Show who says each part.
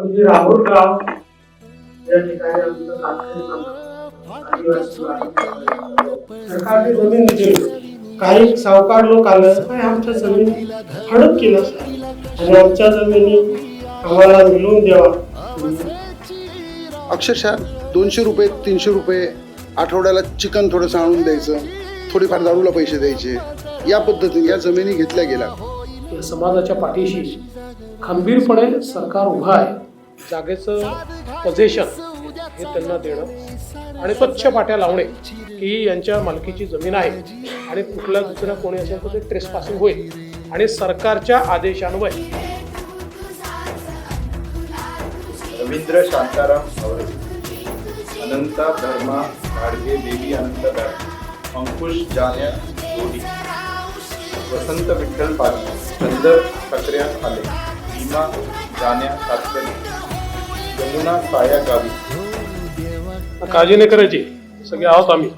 Speaker 1: म्हणजे राहुल गाव या ठिकाणी आमचं आदिवासी सरकारने जमीन दिली. काही सावकार लोक आलं काय आमच्या जमिनी हडप केलं सर आणि आमच्या जमिनी आम्हाला मिळवून द्यावा.
Speaker 2: अक्षरशः दोनशे रुपये तीनशे रुपये आठवड्याला चिकन थोडंसं आणून द्यायचं थोडीफार दारूला पैसे द्यायचे या पद्धतीने या जमिनी घेतल्या गेल्या.
Speaker 3: या समाजाच्या पाठीशी खंबीरपणे सरकार उभं आहे. जागेचं पोझिशन हे त्यांना देणं आणि स्वच्छ पाट्या लावणे की ही यांच्या मालकीची जमीन आहे आणि कुठल्या दुसरा कोणी असेल तर ते ट्रेस होईल. आणि सरकारच्या आदेशान्वये
Speaker 4: रवींद्र शांताराम अनंता धर्मा भाडगे देवी अनंत अंकुश जान्या गोडी वसंत विठ्ठल पाटील चंदर ठाकऱ्या आले भीमा जान्या तात्करे यमुना साया गावी.
Speaker 3: काळजी नाही करायची. सगळे आहोत आम्ही.